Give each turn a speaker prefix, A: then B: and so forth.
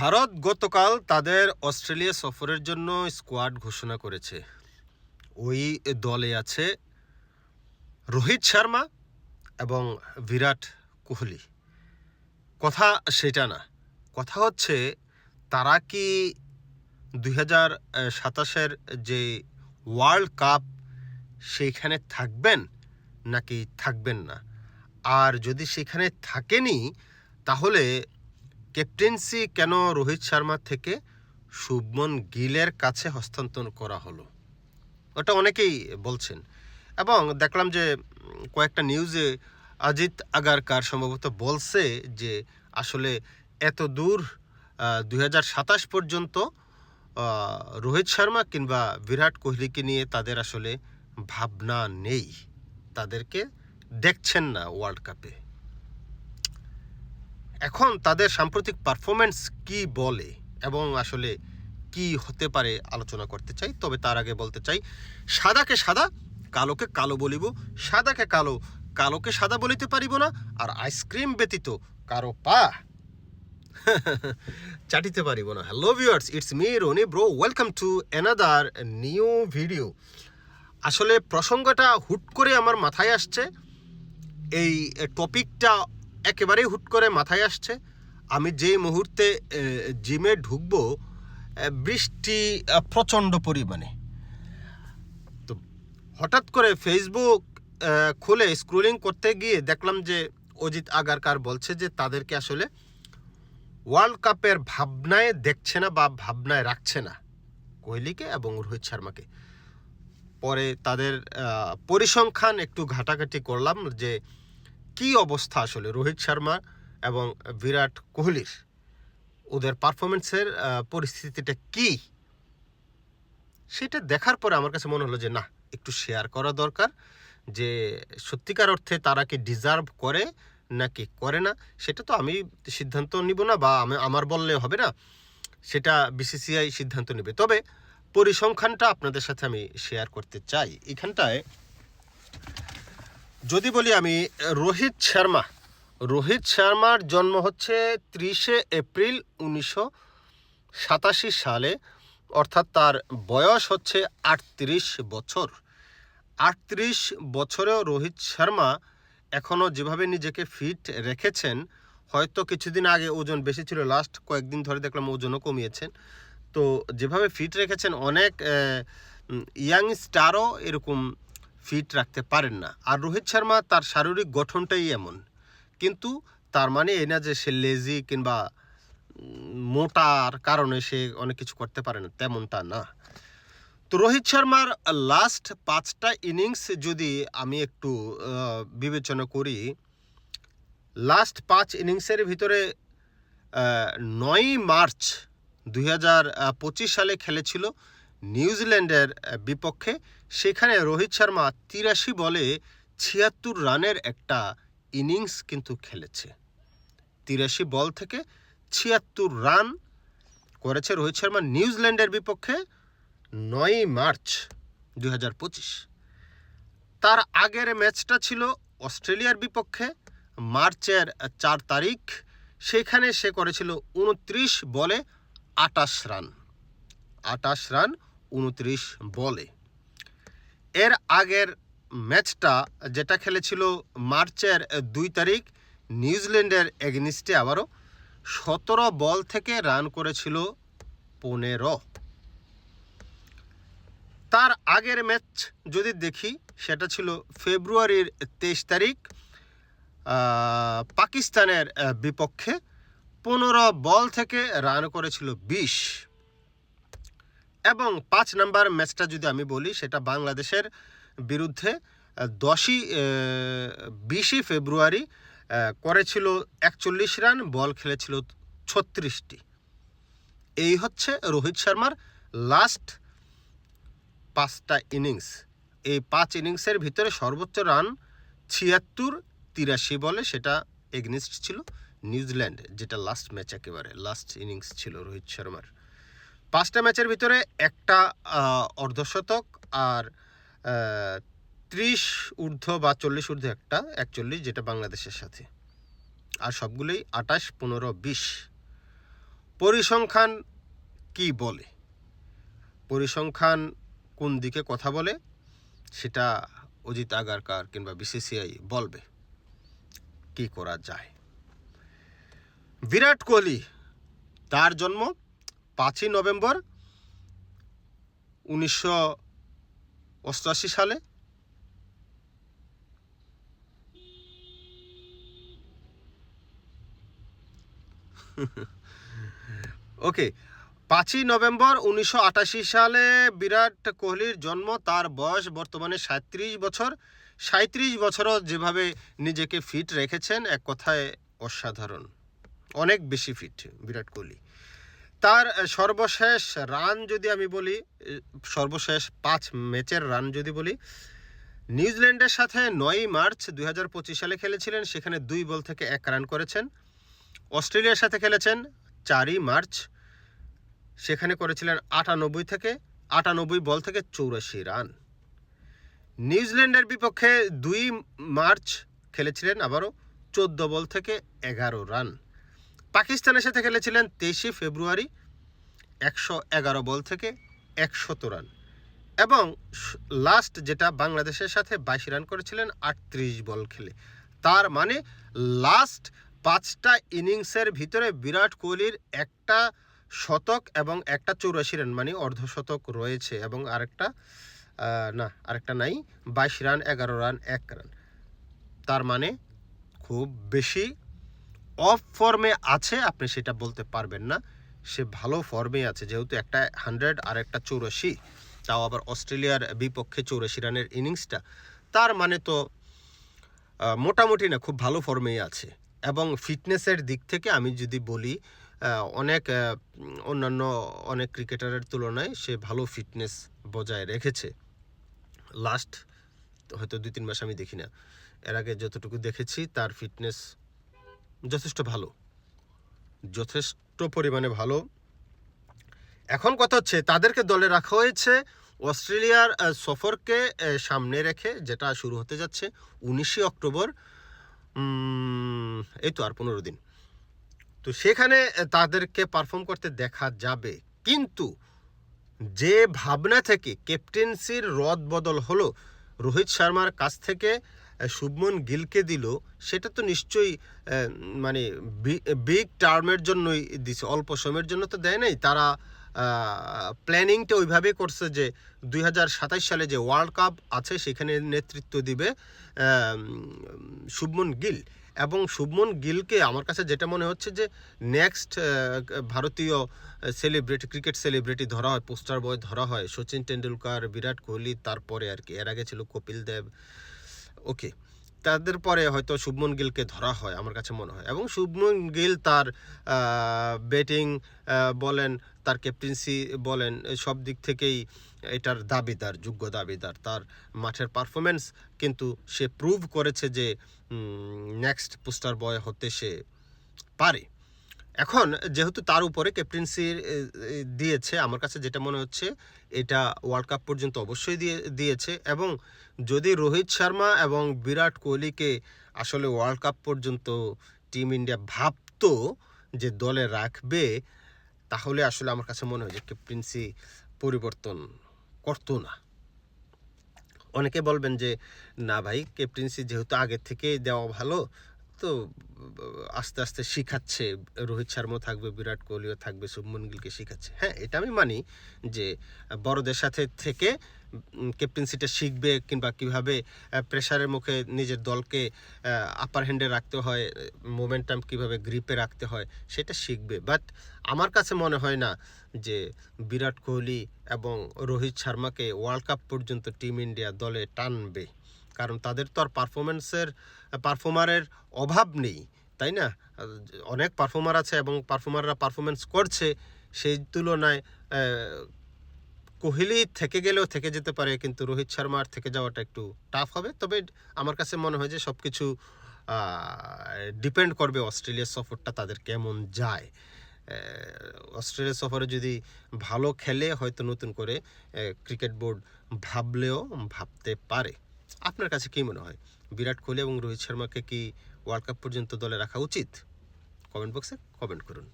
A: ভারত গতকাল তাদের অস্ট্রেলিয়া সফরের জন্য স্কোয়াড ঘোষণা করেছে। ওই দলে আছে রোহিত শর্মা এবং বিরাট কোহলি। কথা সেটা না। কথা হচ্ছে, তারা কি দুই হাজার সাতাশের যে ওয়ার্ল্ড কাপ সেইখানে থাকবেন নাকি থাকবেন না? আর যদি সেখানে থাকেনি, তাহলে ক্যাপ্টেন্সি কেন রোহিত শর্মা থেকে শুভমন গিলের কাছে হস্তান্তর করা হলো? ওটা অনেকেই বলছেন। এবং দেখলাম যে কয়েকটা নিউজে অজিত আগারকার সম্ভবত বলছে যে, আসলে এত দূর দুই পর্যন্ত রোহিত শর্মা কিংবা বিরাট কোহলিকে নিয়ে তাদের আসলে ভাবনা নেই। তাদেরকে দেখছেন না ওয়ার্ল্ড কাপে। এখন তাদের সাম্প্রতিক পারফরমেন্স কি বলে? এবং আসলে কি হতে পারে আলোচনা করতে চাই। তবে তার আগে বলতে চাই, সাদাকে সাদা, কালোকে কালো বলিব। সাদাকে কালো, কালোকে সাদা বলিতে পারিব না। আর আইসক্রিম ব্যতীত কারও পা চাটিতে পারিব না। Hello viewers it's me Roni bro welcome to another new video আসলে প্রসঙ্গটা হুট করে আমার মাথায় আসছে। এই টপিকটা একেবারেই হুট করে মাথায় আসছে। আমি যেই মুহূর্তে জিমে ঢুকবো বৃষ্টি প্রচণ্ড পরিমাণে। তো হঠাৎ করে ফেসবুক খুলে স্ক্রোলিং করতে গিয়ে দেখলাম যে অজিত আগারকার বলছে যে তাদেরকে আসলে ওয়ার্ল্ড কাপের ভাবনায় দেখছে না বা ভাবনায় রাখছে না। কোহলিকে এবং রোহিত শর্মাকে। পরে তাদের পরিসংখ্যান একটু ঘাটাঘাটি করলাম যে কি অবস্থা আসলে রোহিত শর্মা এবং বিরাট কোহলির? ওদের পারফরমেন্সের পরিস্থিতিটা কি? সেটা দেখার পরে আমার কাছে মনে হলো যে, না, একটু শেয়ার করা দরকার যে, সত্যিকার অর্থে তারা কি ডিজার্ভ করে নাকি করে না? সেটা তো আমি সিদ্ধান্ত নিব না বা আমি, আমার বললে হবে না। সেটা বিসিসিআই সিদ্ধান্ত নেবে। তবে পরিসংখ্যানটা আপনাদের সাথে আমি শেয়ার করতে চাই। এখানটায় যদি বলি আমি, রোহিত শর্মা, রোহিত শর্মার জন্ম হচ্ছে ত্রিশে এপ্রিল উনিশশো সাতাশি সালে, অর্থাৎ তার বয়স হচ্ছে আটত্রিশ বছর। আটত্রিশ বছরেও রোহিত শর্মা এখনও যেভাবে নিজেকে ফিট রেখেছেন, হয়তো কিছুদিন আগে ওজন বেশি ছিল লাস্ট কয়েকদিন ধরে দেখলাম ওজনও কমিয়েছেন। তো যেভাবে ফিট রেখেছেন, অনেক ইয়াং স্টারও এরকম ফিট রাখতে পারেন না। আর রোহিত শর্মা তার শারীরিক গঠনটাই এমন। কিন্তু তার মানে এই না যে সে লেজি কিংবা মোটার কারণে সে অনেক কিছু করতে পারে না তেমনটা না। তো রোহিত শর্মার লাস্ট পাঁচটা ইনিংস যদি আমি একটু বিবেচনা করি লাস্ট পাঁচ ইনিংসের ভিতরে নয়ই মার্চ দুই হাজার পঁচিশ সালে খেলেছিল। নিউজিল্যান্ডের বিপক্ষে। সেখানে রোহিত শর্মা তিরাশি বলে ছিয়াত্তর রানের একটা ইনিংস কিন্তু খেলেছে। তিরাশি বল থেকে ছিয়াত্তর রান করেছে রোহিত শর্মা নিউজিল্যান্ডের বিপক্ষে নয়ই মার্চ দু হাজার পঁচিশ। তার আগের ম্যাচটা ছিল অস্ট্রেলিয়ার বিপক্ষে, মার্চের চার তারিখ। সেখানে সে করেছিল উনত্রিশ বলে আটাশ রান। আটাশ রান উনত্রিশ বলে। এর আগের ম্যাচটা যেটা খেলেছিল মার্চের দুই তারিখ, নিউজিল্যান্ডের এগনিস্টে আবারও সতেরো বল থেকে রান করেছিল পনেরো। তার আগের ম্যাচ যদি দেখি, সেটা ছিল ফেব্রুয়ারির তেইশ তারিখ পাকিস্তানের বিপক্ষে পনেরো বল থেকে রান করেছিল বিশ। এবং পাঁচ নাম্বার ম্যাচটা যদি আমি বলি, সেটা বাংলাদেশের বিরুদ্ধে দশই বিশই ফেব্রুয়ারি করেছিল একচল্লিশ রান, বল খেলেছিল ছত্রিশটি। এই হচ্ছে রোহিত শর্মার লাস্ট পাঁচটা ইনিংস এই পাঁচ ইনিংসের ভিতরে সর্বোচ্চ রান ছিয়াত্তর, তিরাশি বলে, সেটা এগনিস্ট ছিল নিউজিল্যান্ড, যেটা লাস্ট ম্যাচ একেবারে লাস্ট ইনিংস ছিল রোহিত শর্মার। পাঁচটা ম্যাচের ভিতরে একটা অর্ধশতক আর ত্রিশ ঊর্ধ্ব বা চল্লিশ ঊর্ধ্ব একটা, একচল্লিশ যেটা বাংলাদেশের সাথে। আর সবগুলোই আটাশ পনেরো, বিশ। পরিসংখ্যান কি বলে? পরিসংখ্যান কোন দিকে কথা বলে, সেটা অজিত আগারকার কিংবা বিসিসিআই বলবে। কি করা যায়? বিরাট কোহলি, তার জন্ম পাঁচই নভেম্বর উনিশশো অষ্টআশি সালে। ওকে, পাঁচই নভেম্বর উনিশশো আটাশি সালে বিরাট কোহলির জন্ম, তার বয়স বর্তমানে সাঁত্রিশ বছর। সাঁত্রিশ বছরও যেভাবে নিজেকে ফিট রেখেছেন, এক কথায় অসাধারণ। অনেক বেশি ফিট বিরাট কোহলি। তার সর্বশেষ রান যদি আমি বলি সর্বশেষ পাঁচ ম্যাচের রান যদি বলি, নিউজিল্যান্ডের সাথে নয়ই মার্চ দুই হাজার পঁচিশ সালে খেলেছিলেন, সেখানে দুই বল থেকে এক রান করেছেন। অস্ট্রেলিয়ার সাথে খেলেছেন চারই মার্চ, সেখানে করেছিলেন আটানব্বই থেকে, আটানব্বই বল থেকে চৌরাশি রান। নিউজিল্যান্ডের বিপক্ষে দুই মার্চ খেলেছিলেন আবারও চোদ্দ বল থেকে এগারো রান। পাকিস্তানের সাথে খেলেছিলেন তেইশে ফেব্রুয়ারি একশো এগারো বল থেকে একশত রান। এবং লাস্ট যেটা বাংলাদেশের সাথে বাইশ রান করেছিলেন, আটত্রিশ বল খেলে। তার মানে লাস্ট পাঁচটা ইনিংসের ভিতরে বিরাট কোহলির একটা শতক এবং একটা চৌরাশি রান মানে অর্ধশতক রয়েছে এবং আরেকটা না, আরেকটা নাই, বাইশ রান, এগারো রান, এক রান। তার মানে খুব বেশি অফ ফর্মে আছে, আপনি সেটা বলতে পারবেন না। সে ভালো ফর্মে আছে, যেহেতু একটা হান্ড্রেড আর একটা চৌরাশি, তাও আবার অস্ট্রেলিয়ার বিপক্ষে চৌরাশি রানের ইনিংসটা তার মানে তো মোটামুটি না, খুব ভালো ফর্মেই আছে। এবং ফিটনেসের দিক থেকে আমি যদি বলি অনেক অন্যান্য অনেক ক্রিকেটারের তুলনায় সে ভালো ফিটনেস বজায় রেখেছে। লাস্ট হয়তো দুই তিন মাস আমি দেখি না। এর আগে যতটুকু দেখেছি, তার ফিটনেস যথেষ্ট ভালো। যথেষ্ট পরিমাণে ভালো। এখন কথা হচ্ছে, তাদেরকে দলে রাখা হয়েছে অস্ট্রেলিয়ার সফরকে সামনে রেখে, যেটা শুরু হতে যাচ্ছে উনিশে অক্টোবর। এই তো আর পনেরো দিন। তো সেখানে তাদেরকে পারফর্ম করতে দেখা যাবে। কিন্তু যে ভাবনা থেকে ক্যাপ্টেন্সির রদ বদল হলো, রোহিত শর্মার কাছ থেকে শুভমন গিলকে দিল, সেটা তো নিশ্চয়ই মানে বিগ টার্মের জন্যই দিছে, অল্প সময়ের জন্য তো দেয় নাই। তারা প্ল্যানিংটা ওইভাবে করছে যে দু হাজার সাতাশ সালে যে ওয়ার্ল্ড কাপ আছে, সেখানে নেতৃত্ব দিবে শুভমন গিল। এবং শুভমন গিলকে আমার কাছে যেটা মনে হচ্ছে যে নেক্সট ভারতীয় সেলিব্রিটি ক্রিকেট সেলিব্রিটি ধরা হয় পোস্টার বয় ধরা হয়, সচিন টেন্ডুলকার বিরাট কোহলি, তারপরে আর কি, এর আগে ছিল কপিল দেব ওকে। তাদের পরে হয়তো শুভমন গিলকে ধরা হয়, আমার কাছে মনে হয়। এবং শুভমন গিল তার ব্যাটিং বলেন, তার ক্যাপ্টেন্সি বলেন, সব দিক থেকেই এটার দাবিদার, যোগ্য দাবিদার তার মাঠের পারফরমেন্স কিন্তু সে প্রুভ করেছে যে নেক্সট পোস্টার বয় হতে সে পারে। এখন যেহেতু তার উপরে ক্যাপ্টেন্সি দিয়েছে, আমার কাছে যেটা মনে হচ্ছে, এটা ওয়ার্ল্ড কাপ পর্যন্ত অবশ্যই দিয়ে, দিয়েছে। এবং যদি রোহিত শর্মা এবং বিরাট কোহলিকে আসলে ওয়ার্ল্ড কাপ পর্যন্ত টিম ইন্ডিয়া ভাবতো যে দলে রাখবে, তাহলে আসলে আমার কাছে মনে হয় যে ক্যাপ্টেন্সি পরিবর্তন করতো না। অনেকে বলবেন যে, না ভাই ক্যাপ্টেন্সি যেহেতু আগের থেকে দেওয়া ভালো তো, আস্তে আস্তে শিখাচ্ছে। রোহিত শর্মাও থাকবে, বিরাট কোহলিও থাকবে, শুভমন গিলকে শিখাচ্ছে। হ্যাঁ এটা আমি মানি যে, বড়দের সাথে থেকে ক্যাপ্টেন্সিটা শিখবে কিংবা কীভাবে প্রেশারের মুখে নিজের দলকে আপার হ্যান্ডে রাখতে হয় মোমেন্টাম কীভাবে গ্রিপে রাখতে হয়, সেটা শিখবে। বাট আমার কাছে মনে হয় না যে, বিরাট কোহলি এবং রোহিত শর্মাকে ওয়ার্ল্ড কাপ পর্যন্ত টিম ইন্ডিয়া দলে টানবে। কারণ তাদের তো আর পারফরমেন্সের পারফর্মারের অভাব নেই, তাই না? অনেক পারফর্মার আছে এবং পারফর্মাররা পারফরমেন্স করছে, সেই তুলনায় কোহলি থেকে গেলেও থেকে যেতে পারে, কিন্তু রোহিত শর্মার থেকে যাওয়াটা একটু টাফ হবে। তবে আমার কাছে মনে হয় যে সব কিছু ডিপেন্ড করবে অস্ট্রেলিয়া সফরটা তাদের কেমন যায়। অস্ট্রেলিয়া সফরে যদি ভালো খেলে, হয়তো নতুন করে ক্রিকেট বোর্ড ভাবলেও ভাবতে পারে। আপনার কাছে কী মনে হয়? বিরাট কোহলি এবং রোহিত শর্মাকে কি ওয়ার্ল্ড কাপ পর্যন্ত দলে রাখা উচিত? কমেন্ট বক্সে কমেন্ট করুন।